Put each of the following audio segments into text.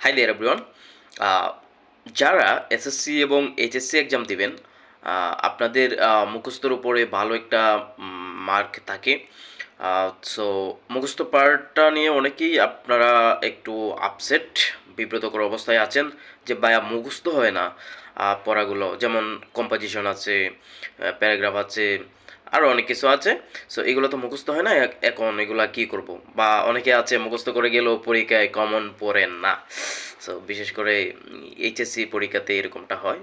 High there everyone যারা SSC এবং HSC exam দিবেন আহ, আপনাদের আহ, মুখস্থর উপরে ভালো একটা মার্ক থাকে। সো মুখস্থ পার্টটা নিয়ে অনেকেই আপনারা একটু আপসেট বিব্রতকর অবস্থায় আছেন যে ভাইয়া মুখস্থ হয় না পড়াগুলো। যেমন কম্পোজিশন আছে প্যারাগ্রাফ আছে আরও অনেক কিছু আছে। সো এগুলো তো মুখস্থ হয় না এখন এগুলা কি করব? বা অনেকে আছে মুখস্থ করে গেলেও পরীক্ষায় কমন পড়েন না। সো বিশেষ করে এইচএসসি পরীক্ষাতে এরকমটা হয়।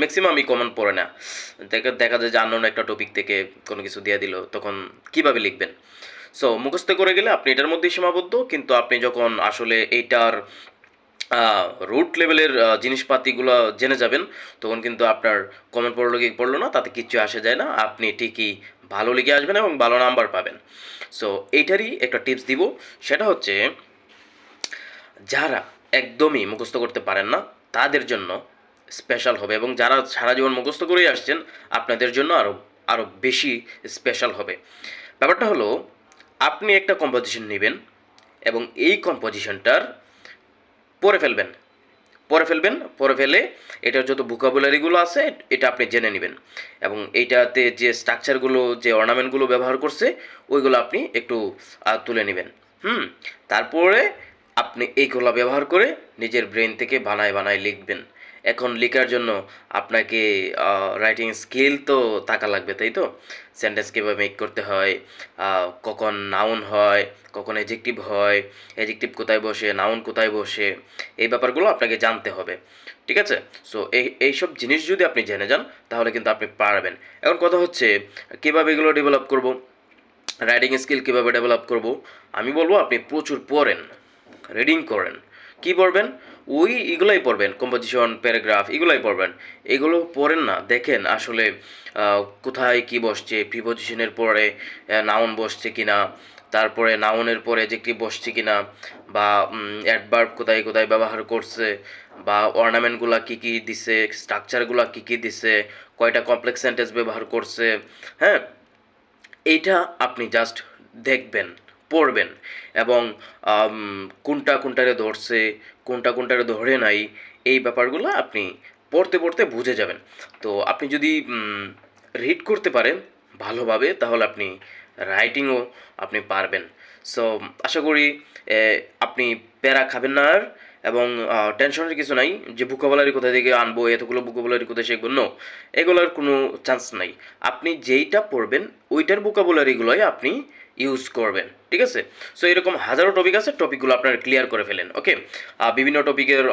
ম্যাক্সিমামই কমন পড়ে না। দেখা দেখা যায় যে একটা টপিক থেকে কোনো কিছু দিয়ে দিল, তখন কীভাবে লিখবেন? সো মুখস্থ করে গেলে আপনি এটার মধ্যেই সীমাবদ্ধ, কিন্তু আপনি যখন আসলে এইটার রুট লেভেলের জিনিসপাতিগুলো জেনে যাবেন। তখন কিন্তু আপনার কমন পড়ল কি পড়ল না, তাতে কিচ্ছু আসে যায় না। আপনি ঠিকই ভালো লিখে আসবেন এবং ভালো নাম্বার পাবেন। সো এইটারই একটা টিপস দিব। সেটা হচ্ছে, যারা একদমই মুখস্থ করতে পারেন না, তাদের জন্য স্পেশাল হবে এবং যারা সারা জীবন মুখস্থ করেই আসছেন, আপনাদের জন্য আরও আরও বেশি স্পেশাল হবে। ব্যাপারটা হলো, আপনি একটা কম্পোজিশন নেবেন এবং এই কম্পোজিশনটার পড়ে ফেলবেন। পরে ফেলবেন, পরে ফেলে এটার যত ভোকাবুলারিগুলো আছে, এটা আপনি জেনে নেবেন। এবং এইটাতে যে স্ট্রাকচারগুলো যে অর্নামেন্টগুলো ব্যবহার করছে, ওইগুলো আপনি একটু তুলে নেবেন। হুম? তারপরে আপনি এইগুলো ব্যবহার করে নিজের ব্রেন থেকে বানায় বানায় লিখবেন। এখন লেখার জন্য আপনাকে রাইটিং স্কিল তো থাকা লাগবে, তাই তো? সেন্টেন্স কীভাবে মেক করতে হয় কখন নাউন হয়, কখন এজেক্টিভ হয় এজেক্টিভ কোথায় বসে নাউন কোথায় বসে, এই ব্যাপারগুলো আপনাকে জানতে হবে, ঠিক আছে? সো এই, এইসব জিনিস যদি আপনি জেনে যান, তাহলে কিন্তু আপনি পারবেন। এখন কথা হচ্ছে, কীভাবে এগুলো ডেভেলপ করব? রাইটিং স্কিল কীভাবে ডেভেলপ করব? আমি বলব আপনি প্রচুর পড়েন রিডিং করেন। কি পড়বেন? ওই এগুলাই পড়বেন কম্পোজিশন প্যারাগ্রাফ এগুলাই পড়বেন। এগুলো পড়েন না, দেখেন আসলে কোথায় কি বসছে প্রিপোজিশনের পরে নাউন বসছে কি না তারপরে নাউনের পরে যে কি বসছে কি না বা অ্যাডভার্ব কোথায় কোথায় ব্যবহার করছে, বা অর্নামেন্টগুলো কী কী দিছে স্ট্রাকচারগুলো কী কী দিছে, কয়টা কমপ্লেক্স সেন্টেন্স ব্যবহার করছে হ্যাঁ? এইটা আপনি জাস্ট দেখবেন। পড়বেন এবং কোনটা কোনটারে ধরছে, কোনটা কোনটারে ধরে নাই, এই ব্যাপারগুলো আপনি পড়তে পড়তে বুঝে যাবেন। তো আপনি যদি রিড করতে পারেন ভালোভাবে, তাহলে আপনি রাইটিংও আপনি পারবেন। সো আশা করি আপনি প্যারা খাবেন না আর, এবং টেনশনের কিছু নাই, যে ভুকাবলারি কোথা থেকে আনব, এতগুলো ভুকাবলারি কোথায় শিখব নো এগুলোর কোনো চান্স নাই। আপনি যেইটা পড়বেন, ওইটার ভুকাবলারিগুলোই আপনি ইউজ করবেন, ঠিক আছে? সো এরকম হাজারো টপিক আছে টপিকগুলো আপনারা ক্লিয়ার করে ফেলেন ওকে বিভিন্ন টপিকের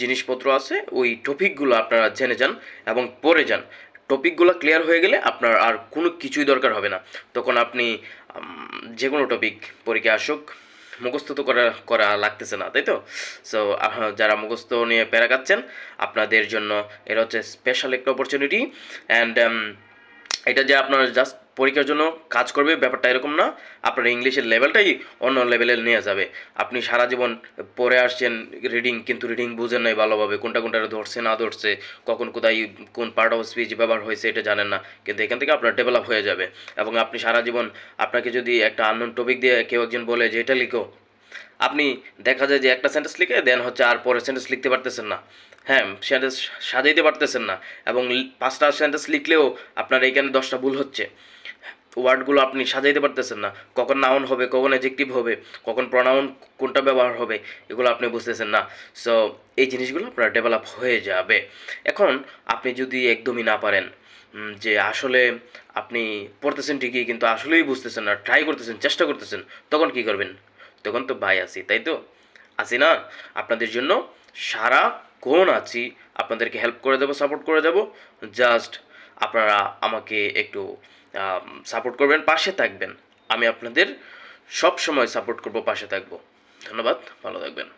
জিনিসপত্র আছে, ওই টপিকগুলো আপনারা জেনে যান এবং পড়ে যান। টপিকগুলো ক্লিয়ার হয়ে গেলে আপনার আর কোনো কিছুই দরকার হবে না। তখন আপনি যে কোনো টপিক পরীক্ষা আসুক, মুখস্থ তো করা করা লাগতেছে না, তাই তো? সো যারা মুখস্থ নিয়ে প্যারা কাচ্ছেন আপনাদের জন্য এটা হচ্ছে স্পেশাল একটা অপরচুনিটি অ্যান্ড এটা যে আপনার জাস্ট পরীক্ষার জন্য কাজ করবে, ব্যাপারটা এরকম না। আপনার ইংলিশের লেভেলটাই অন্য লেভেলে নিয়ে যাবে। আপনি সারা জীবন পড়ে আসছেন রিডিং কিন্তু রিডিং বুঝেন নাই ভালোভাবে, কোনটা কোনটা ধরছে, না ধরছে, কখন কোথায়, কোন পার্ট অফ স্পিচ ব্যবহার হয়েছে এটা জানেন না, কিন্তু এখান থেকে আপনার ডেভেলপ হয়ে যাবে। এবং আপনি সারা জীবন আপনাকে যদি একটা আননোন টপিক দিয়ে কেউ একজন বলে যে এটা লিখো, আপনি দেখা যায় যে একটা সেন্টেন্স লিখে দেন হচ্ছে আর পরের সেন্টেন্স লিখতে পারতেছেন না। হ্যাঁ সেন্টেন্স সাজাইতে পারতেছেন না। এবং পাঁচটা সেন্টেন্স লিখলেও আপনার এইখানে দশটা ভুল হচ্ছে। ওয়ার্ডগুলো আপনি সাজাইতে পারতেছেন না। কখন নাউন হবে, কখন এজেক্টিভ হবে, কখন প্রনাউন কোনটা ব্যবহার হবে, এগুলো আপনি বুঝতেছেন না। সো এই জিনিসগুলো আপনার ডেভেলপ হয়ে যাবে। এখন আপনি যদি একদমই না পারেন যে আসলে আপনি পড়তেছেন ঠিকই, কিন্তু আসলেই বুঝতেছেন না ট্রাই করতেছেন, চেষ্টা করতেছেন, তখন কি করবেন? তখন তো ভাই আছি, তাই তো? আছি না? আপনাদের জন্য সারা কোন আছি। আপনাদেরকে হেল্প করে দেবো সাপোর্ট করে দেবো জাস্ট আপনারা আমাকে একটু সাপোর্ট করবেন, পাশে থাকবেন। আমি আপনাদের সব সময় সাপোর্ট করব, পাশে থাকব। ধন্যবাদ, ভালো থাকবেন।